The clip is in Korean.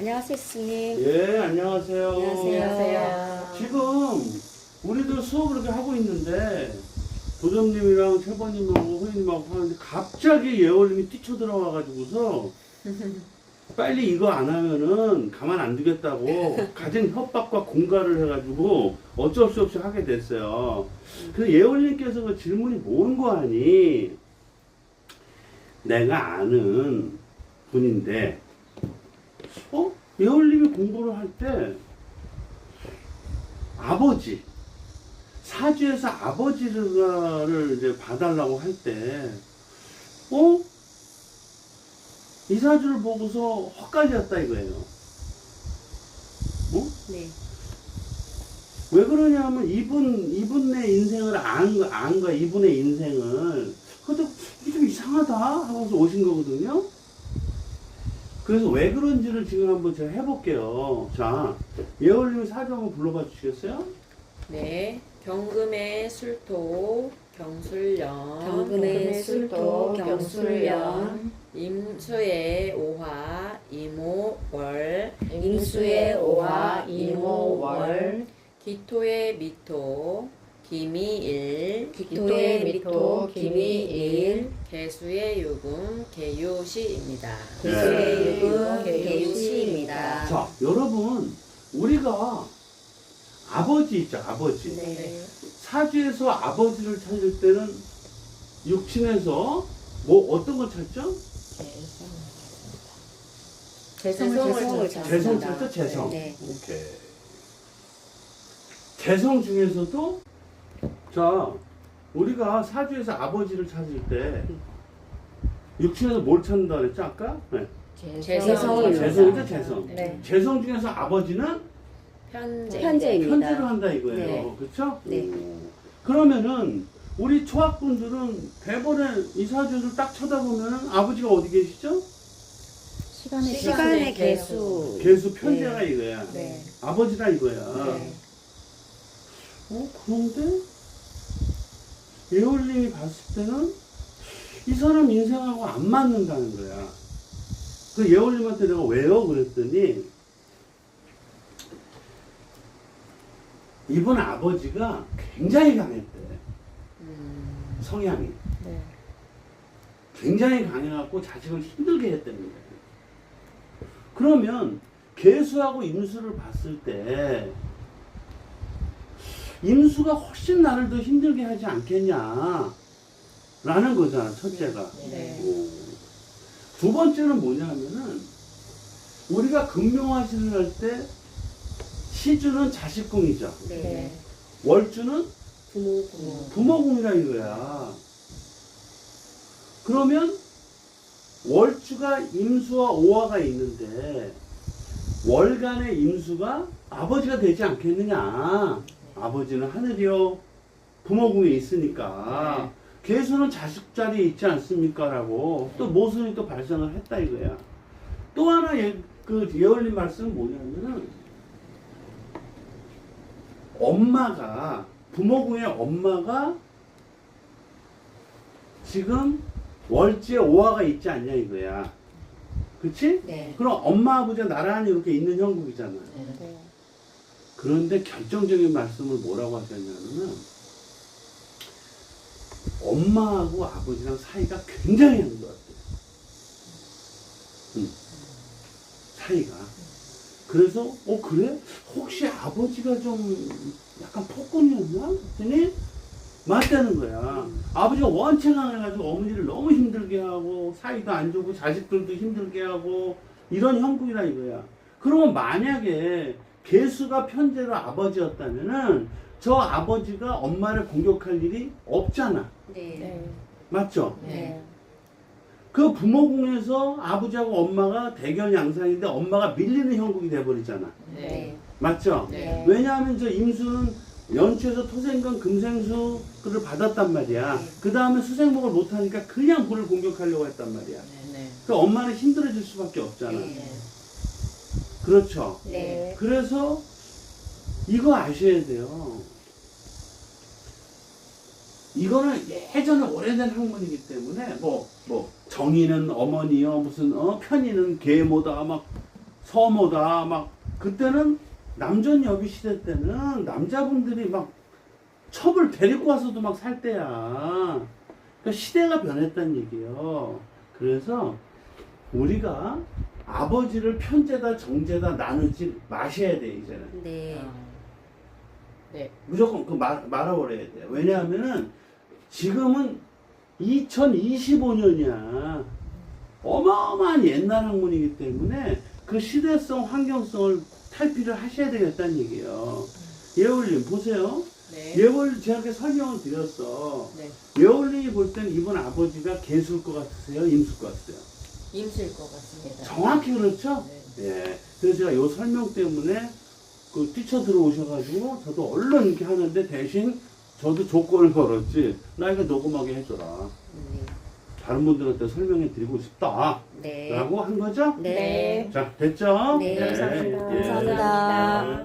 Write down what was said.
안녕하세요, 스님. 예, 안녕하세요. 안녕하세요. 지금 우리들 수업을 이렇게 하고 있는데 도점님이랑 최번님하고 호연님하고 하는데 갑자기 예월님이 뛰쳐 들어와가지고서 빨리 이거 안 하면은 가만 안 두겠다고 가진 협박과 공갈을 해가지고 어쩔 수 없이 하게 됐어요. 그 예월님께서 그 질문이 뭔 거 아니? 내가 아는 분인데 어? 예월님이 공부를 할 때 아버지 사주에서 아버지를 이제 봐달라고 할 때 어? 이 사주를 보고서 헛갈렸다 이거예요. 어? 네. 왜 그러냐면 이분 이분의 인생을 안, 거- 안 거야 이분의 인생을 근데 이게 좀 이상하다 하고서 오신 거거든요 그래서 왜 그런지를 지금 한번 제가 해볼게요. 자 예월님 사주 한번 불러봐 주시겠어요? 네, 경금의 술토, 경술년, 경금의 술토, 경술년, 임수의 오화, 이모월, 임수의 오화, 이모월, 기토의 미토, 기미일, 기토의 미토, 기미일, 개수의 유금, 개유시입니다. 기수의 유금, 개유시입니다. 자 여러분 우리가 아버지 있죠 아버지 네. 사주에서 아버지를 찾을 때는 육친에서 뭐 어떤 걸 찾죠? 재성을, 재성을 찾습니다. 재성. 찾죠 재성 네. 오케이. 재성 중에서도 자 우리가 사주에서 아버지를 찾을 때 육친에서 뭘 찾는다 그랬죠 아까? 네. 재성을 재성이죠 재성. 네. 재성 중에서 아버지는 편제. 편제입니다. 편제를 한다 이거예요. 네. 그렇죠? 네. 그러면은 우리 초학분들은 대번에 이 사주를 딱 쳐다보면은 아버지가 어디 계시죠? 시간의, 시간의 개수. 개수 편제가 이거야. 네. 아버지라 이거야. 네. 어 그런데 예올님이 봤을 때는 이 사람 인생하고 안 맞는다는 거야. 그 예올님한테 내가 왜요? 그랬더니 이분 아버지가 굉장히 강했대. 음, 성향이. 네. 굉장히 강해갖고 자식을 힘들게 거예요. 그러면 개수하고 임수를 봤을 때 임수가 훨씬 나를 더 힘들게 하지 않겠냐 라는 거잖아 첫째가 네. 오. 두 번째는 뭐냐면은 우리가 금명화신을 할 때 시주는 자식궁이죠 네. 월주는 부모, 부모. 부모궁이라 이거야. 그러면 월주가 임수와 오화가 있는데 월간의 임수가 아버지가 되지 않겠느냐. 아버지는 하늘이요. 부모궁에 있으니까. 개수는 자식 자리에 있지 않습니까? 라고 또 모순이 또 발생을 했다 이거야. 또 하나 예, 그 예언님 말씀은 뭐냐면은 엄마가 부모궁의 엄마가 지금 월지에 오화가 있지 않냐 이거야. 그치? 네. 그럼 엄마 아버지가 나란히 이렇게 있는 형국이잖아. 네. 그런데 결정적인 말씀을 뭐라고 하셨냐면은 엄마하고 아버지랑 사이가 굉장히 안 좋았대. 응. 사이가. 그래서 어 그래? 혹시 아버지가 좀 약간 폭군이었나? 했더니 맞다는 거야. 아버지가 원체 강해가지고 어머니를 너무 힘들게 하고 사이도 안 좋고 자식들도 힘들게 하고 이런 형국이라 이거야. 그러면 만약에 개수가 편제로 아버지였다면은 저 아버지가 엄마를 공격할 일이 없잖아. 네. 맞죠? 네. 그 부모궁에서 아버지하고 엄마가 대결 양상인데 엄마가 밀리는 형국이 돼버리잖아. 네. 맞죠? 네. 왜냐하면 저 임수는 연초에서 토생금 금생수를 받았단 말이야. 네. 그 다음에 수생목을 못하니까 그냥 불을 공격하려고 했단 말이야. 네. 그 엄마는 힘들어질 수밖에 없잖아. 네. 그렇죠. 네. 그래서 이거 아셔야 돼요. 이거는 예전에 오래된 학문이기 때문에 뭐 뭐 정의는 어머니요 무슨 어 편의는 계모다 막 서모다 막 그때는 남전 여비 시대 때는 남자분들이 막 첩을 데리고 와서도 막 살 때야. 그러니까 시대가 변했다는 얘기예요. 그래서 우리가 아버지를 편제다 정제다 나누지 마셔야 돼 이제는. 네. 네. 무조건 그 말, 말아버려야 돼요. 왜냐하면은 지금은 2025년이야. 어마어마한 옛날 학문이기 때문에 그 시대성, 환경성을 탈피를 하셔야 되겠다는 얘기예요. 예월님, 보세요. 네. 예월 제한테 설명을 드렸어. 네. 예월님이 볼 때는 이분 아버지가 개수일 것 같으세요? 임수일 것 같으세요? 임실 것 같습니다. 정확히 그렇죠? 네. 예. 그래서 제가 요 설명 때문에 그 뛰쳐 들어오셔가지고 저도 얼른 이렇게 하는데 대신 저도 조건을 걸었지. 나 이거 녹음하게 해줘라. 네. 다른 분들한테 설명해 드리고 싶다. 네. 라고 한 거죠? 네. 자, 됐죠? 네, 감사합니다. 예. 감사합니다.